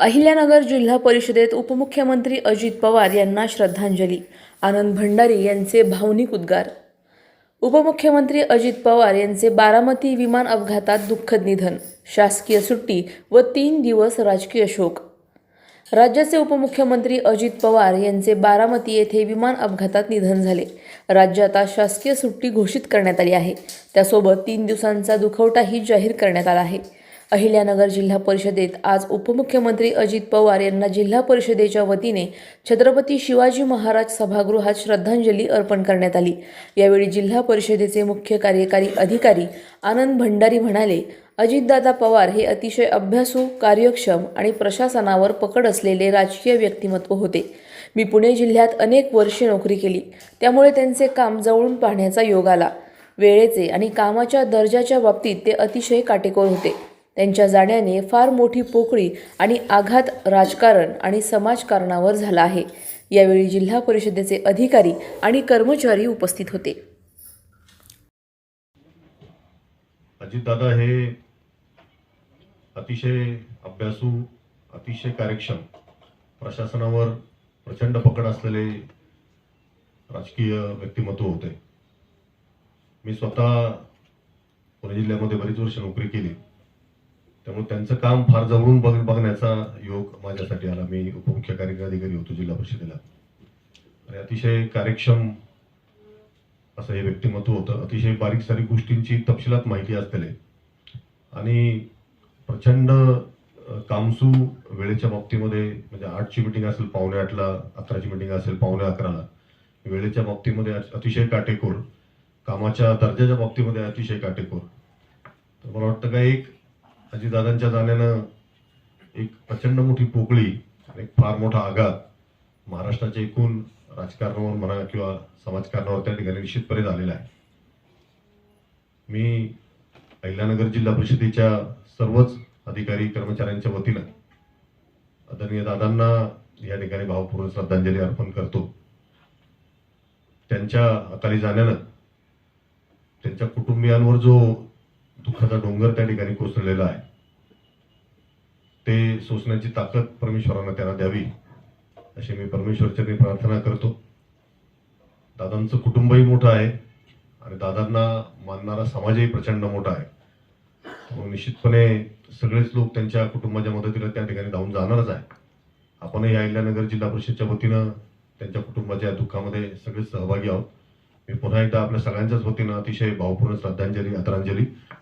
अहिल्यानगर जिल्हा परिषदेत उपमुख्यमंत्री अजित पवार यांना श्रद्धांजली. आनंद भंडारी यांचे भावनिक उद्गार. उपमुख्यमंत्री अजित पवार यांचे बारामती विमान अपघातात दुःखद निधन शासकीय सुट्टी व तीन दिवस राजकीय शोक. राज्याचे उपमुख्यमंत्री अजित पवार यांचे बारामती येथे विमान अपघातात निधन झाले. राज्यात आज शासकीय सुट्टी घोषित करण्यात आली आहे. त्यासोबत तीन दिवसांचा दुखवटाही जाहीर करण्यात आला आहे. अहिल्यानगर जिल्हा परिषदेत आज उपमुख्यमंत्री अजित पवार यांना जिल्हा परिषदेच्या वतीने छत्रपती शिवाजी महाराज सभागृहात श्रद्धांजली अर्पण करण्यात आली. यावेळी जिल्हा परिषदेचे मुख्य कार्यकारी अधिकारी आनंद भंडारी म्हणाले अजितदादा पवार हे अतिशय अभ्यासू कार्यक्षम आणि प्रशासनावर पकड असलेले राजकीय व्यक्तिमत्व होते. मी पुणे जिल्ह्यात अनेक वर्षे नोकरी केली. त्यामुळे त्यांचे काम जवळून पाहण्याचा योग आला. वेळेचे आणि कामाच्या दर्जाच्या बाबतीत ते अतिशय काटेकोर होते. त्यांच्या जाण्याने फार मोठी पोकळी आणि आघात राजकारण आणि समाजकारणावर झाला आहे. यावेळी जिल्हा परिषदेचे अधिकारी आणि कर्मचारी उपस्थित होते. अजितदादा हे अतिशय अभ्यासू अतिशय कार्यक्षम प्रशासनावर प्रचंड पकड असलेले राजकीय व्यक्तिमत्व होते. मी स्वतः पुणे जिल्ह्यामध्ये बरीच वर्ष नोकरी केली. त्यामुळे त्यांचं काम फार जवळून बघ बघण्याचा योग माझ्यासाठी आला. मी उपमुख्य कार्यकारी अधिकारी होतो जिल्हा परिषदेला. आणि अतिशय कार्यक्षम असं हे व्यक्तिमत्व होतं. अतिशय बारीक सारीक गोष्टींची तपशिलात माहिती असलेले आणि प्रचंड कामसू वेळेच्या बाबतीमध्ये म्हणजे आठची मिटिंग असेल पावणे आठला अकराची मिटिंग असेल पावणे अकराला वेळेच्या बाबतीमध्ये अतिशय काटेकोर कामाच्या दर्जाच्या बाबतीमध्ये अतिशय काटेकोर. तर मला वाटतं का एक अजितदादांच्या जाण्यानं एक प्रचंड मोठी पोकळी आणि एक फार मोठा आघात महाराष्ट्राच्या एकूण राजकारणावर म्हणा किंवा समाजकारणावर त्या ठिकाणी निश्चितपणे झालेला आहे. मी अहिल्यानगर जिल्हा परिषदेच्या सर्वच अधिकारी कर्मचाऱ्यांच्या वतीनं आदरणीय दादांना या ठिकाणी भावपूर्ण श्रद्धांजली अर्पण करतो. त्यांच्या अकाली जाण्यानं त्यांच्या कुटुंबियांवर जो दुःखाचा डोंगर त्या ठिकाणी कोसळलेला आहे. ते सोसण्याची ताकद परमेश्वरांना त्यांना द्यावी अशी मी परमेश्वरच्या प्रार्थना करतो. दादांचं कुटुंबही मोठं आहे आणि दादांना मानणारा समाजही प्रचंड मोठा आहे. निश्चितपणे सगळेच लोक त्यांच्या कुटुंबाच्या मदतीला त्या ठिकाणी धावून जाणारच आहे. आपणही अहिल्यानगर जिल्हा परिषदच्या वतीनं त्यांच्या कुटुंबाच्या दुःखामध्ये सगळे सहभागी आहोत. मी पुन्हा एकदा आपल्या सगळ्यांच्याच वतीनं अतिशय भावपूर्ण श्रद्धांजली आदरांजली